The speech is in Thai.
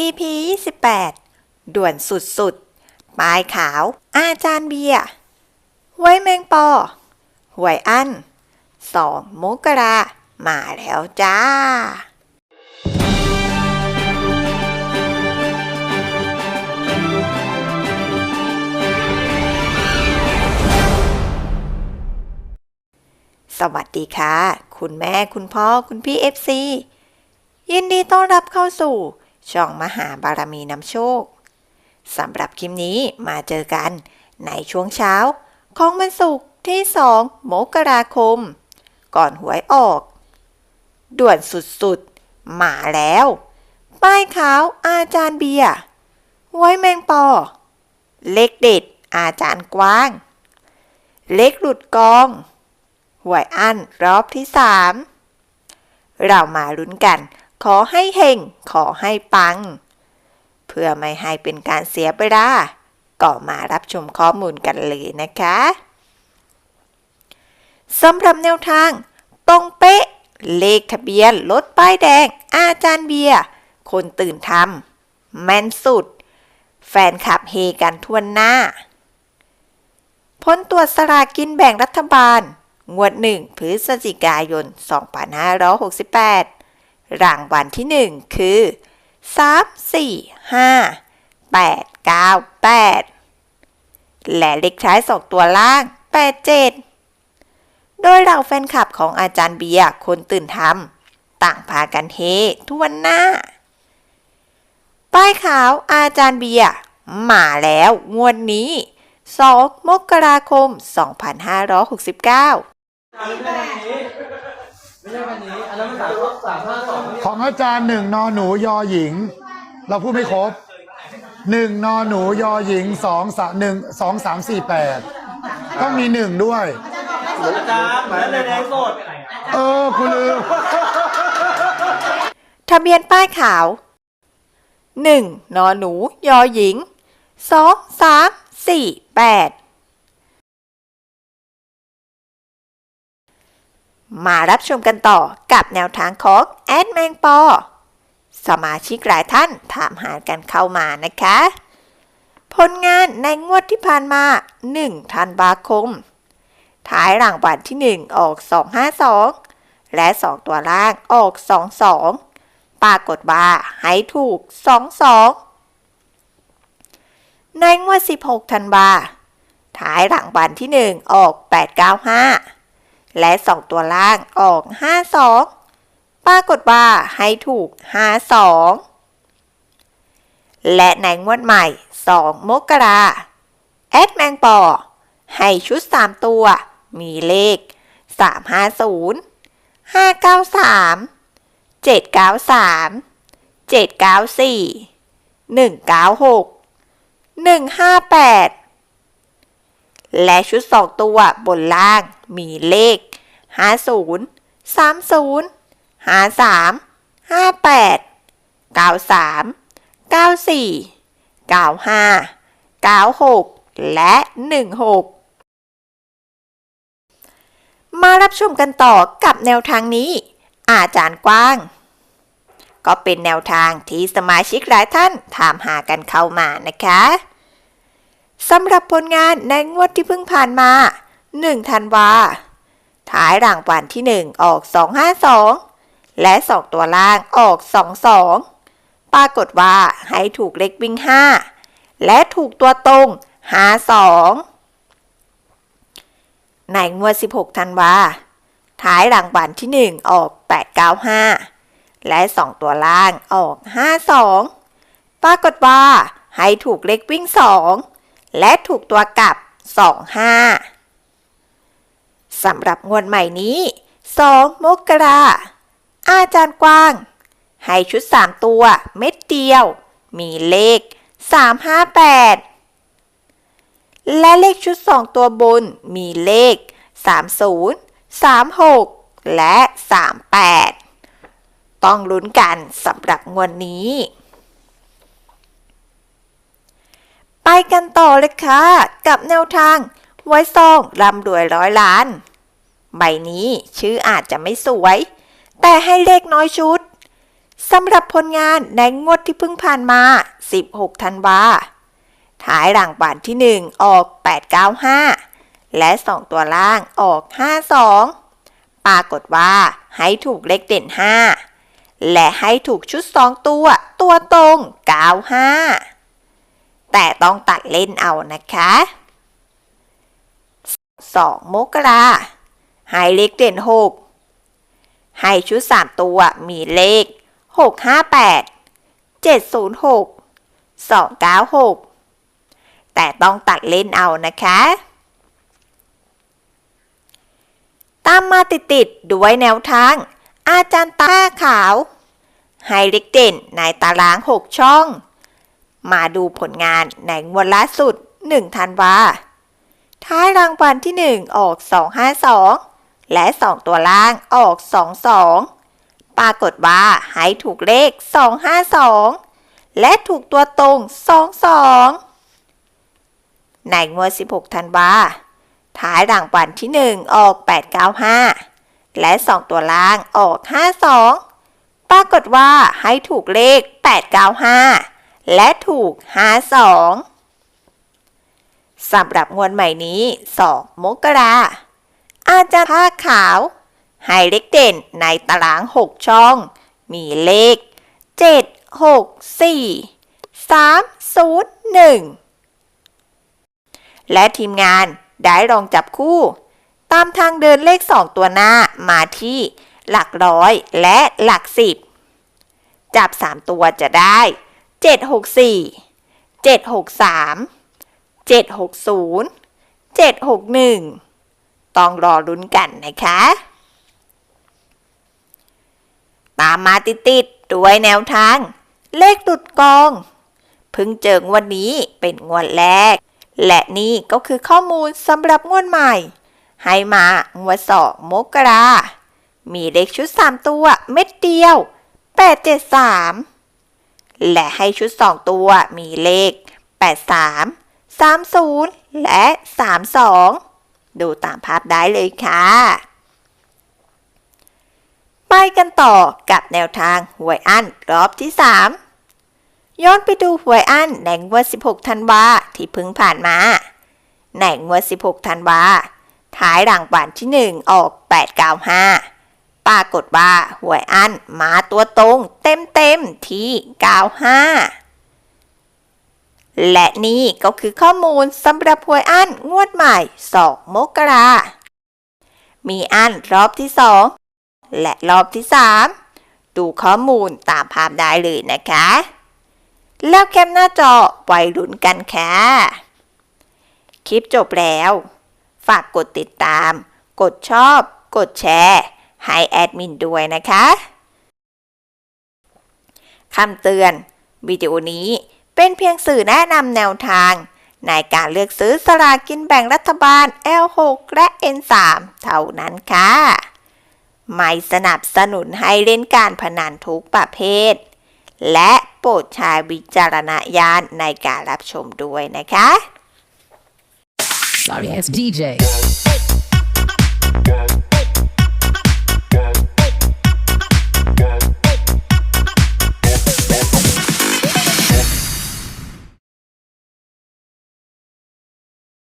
EP 28 ด่วนสุดๆปลายขาว อาจารย์เบียร์หวยแมงปอหวยอันสองมกรามาแล้วจ้า สวัสดีค่ะ คุณแม่คุณพ่อคุณพี่เอฟซียินดีต้อนรับเข้าสู่ ช่องมหาบารมีนำโชคสำหรับคลิปนี้มาเจอกันในช่วงเช้า ของวันศุกร์ที่ 2 มกราคม ก่อนหวยออก ด่วนสุดๆ มาแล้ว ป้ายขาวอาจารย์เบียร์หวยแมงปอ เล็กเด็ดอาจารย์กว้าง เล็กหลุดกอง หวยอั้นรอบที่สามเรามาลุ้นกัน ขอให้เฮงขอให้ปัง เพื่อไม่ให้เป็นการเสียเวลาก็มารับชมข้อมูลกันเลยนะคะสำหรับแนวทาง ตรงเป๊ะ เลขทะเบียนรถป้ายแดง อาจารย์เบียร์คนตื่นทำแม่นสุด แฟนคลับเฮกันทั่วหน้าผลตรวจสลากกินแบ่งรัฐบาล งวดหนึ่งพฤศจิกายน 2568 รางวัลที่หนึ่งคือ 3 4 5 8 9 8 และเลขท้ายสองตัวล่าง 8 7 โดยเราแฟนคลับของอาจารย์เบียร์คนตื่นทำต่างพากันเฮทุกวันหน้า ป้ายขาวอาจารย์เบียร์มาแล้วงวดนี้ 2 มกราคม 2569 ไม่ใช่วันนี้ไม่ใช่วันนี้ อันนั้นสามสามห้าสองของอาจารย์หนึ่งนอหนูยอหญิง เราพูดไม่ครบหนึ่งนอหนูยอหญิงสองสามหนึ่งสองสามสี่แปดต้องมีหนึ่งด้วย อาจารย์เหมือนในในสดเออคุณลืมทะเบียนป้ายขาว 1. นอหนู ยอหญิง 2 3 4 8 มารับชมกันต่อกับแนวทางของแอดแมงปอ สมาชิกหลายท่านถามหากันเข้ามานะคะ ผลงานในงวดที่ผ่านมา 1 ธันวาคม ท้ายรางวัลที่ 1 ออก 252 และ 2 ตัวล่างออก 22 ปรากฏว่าให้ถูก 22 ในงวด 16 ธันวา ท้ายรางวัลที่ 1 ออก 895 และ 2 ตัวล่างออก 52 ปรากฏว่าให้ถูก 52 และในงวดใหม่ 2 มกราแอดแมงปอ ให้ชุด 3 ตัว มีเลข 350 593 793 794 196 158 และชุด 2 ตัวบนล่างมีเลข 50 30 53 58 93 94 95 96 และ 16 มารับชมกันต่อกับแนวทางนี้ อาจารย์กว้าง ก็เป็นแนวทางที่สมาชิกหลายท่านถามหากันเข้ามานะคะ สำหรับผลงานในงวดที่เพิ่งผ่านมา 1 ธันวา ท้ายรางวัลที่ 1 ออก 252 และ 2 ตัวล่างออก 22 ปรากฏว่าให้ถูกเล็กวิ่ง 5 และถูกตัวตรง 52 ในงวด 16 ธันวา ท้ายรางวัลที่ 1 ออก 895 และ 2 ตัวล่างออก 52 ปรากฏว่าให้ถูกเลขวิ่ง 2 และถูกตัวกลับ 25สำหรับงวดใหม่นี้ 2 มกราอาจารย์กว้าง ให้ชุด 3 ตัวเม็ดเดียว มีเลข 358 และเลขชุด 2 ตัวบนมีเลข 30 36 และ 38 ต้องลุ้นกันสำหรับงวดนี้ป กันต่อเลยค่ะ กับแนวทาง ไว้ซองร่ำรวยร้อยล้าน ใบนี้ชื่ออาจจะไม่สวย แต่ให้เลขน้อยชุดสำหรับผลงานในงวดที่เพิ่งผ่านมา 16 ธันวาท้ายหลังบานที่ 1 ออก 895 และ 2 ตัวล่างออก 52 ปรากฏว่าให้ถูกเลขเด่น 5 และให้ถูกชุด 2 ตัว ตัวตรง 95 แต่ต้องตัดเล่นเอานะคะ 2 มกราให้เลขเด่น 6 ให้ชุด 3 ตัวมีเลข 658 706 296 แต่ต้องตัดเล่นเอานะคะ ตามมาติดๆด้วยแนวทาง อาจารย์ตาขาว ให้เล็กเด่นในตาราง 6 ช่อง มาดูผลงานในงวดล่าสุด 1 ธันวา ท้ายรางวัลที่ 1 ออก 252 และ 2 ตัวล่างออก 22 ปรากฏว่าให้ถูกเลข 252 และถูกตัวตรง 22 ในงวด 16 ธันวา ท้ายรางวัลที่ 1 ออก 895 และ 2 ตัวล่างออก 52 ปรากฏว่าให้ถูกเลข 895 และถูก52สำหรับงวดใหม่นี้ 2 มกรา อาจารย์ผ้าขาว ให้เลขเด่นในตาราง 6 ช่อง มีเลข 7 6 4 3 0 1 และทีมงานได้ลองจับคู่ ตามทางเดินเลข 2 ตัวหน้ามาที่หลักร้อยและหลักสิบ จับ 3 ตัวจะได้ 764 763 760 761 ต้องรอลุ้นกันนะคะ ตามมาติดๆด้วยแนวทาง เลขตุดกองพิ่งเจองวันนี้เป็นงวดแรก และนี่ก็คือข้อมูลสำหรับงวดใหม่ ให้มางวดสองมกรามีเลขชุด 3 ตัวเม็ดเดียว 873 และให้ชุด 2 ตัวมีเลข 83 30 และ 32 ดูตามภาพได้เลยค่ะ ไปกันต่อกับแนวทางหวยอั้นรอบที่ 3 ย้อนไปดูหวยอั้นในงวด 16 ธันวาที่เพิ่งผ่านมาในงวด 16 ธันวาท้ายรางวัลที่ 1 ออก 895 ปรากฏว่าหวยอันมาตัวตรงเต็มเต็มๆที่ 95 และนี่ก็คือข้อมูลสำหรับหวยอันงวดใหม่ 2 มกรา มีอันรอบที่ 2 และรอบที่ 3 ดูข้อมูลตามภาพได้เลยนะคะ แล้วแคปหน้าจอไว้ลุ้นกันค่ะ คลิปจบแล้ว ฝากกดติดตาม กดชอบ กดแชร์ ให้แอดมินด้วยนะคะคำเตือน วิดีโอนี้เป็นเพียงสื่อแนะนำแนวทาง ในการเลือกซื้อสลากกินแบ่งรัฐบาล L6 และ N3 เท่านั้นค่ะ ไม่สนับสนุนให้เล่นการพนันทุกประเภท และโปรดใช้วิจารณญาณในการรับชมด้วยนะคะ Sorry as DJ.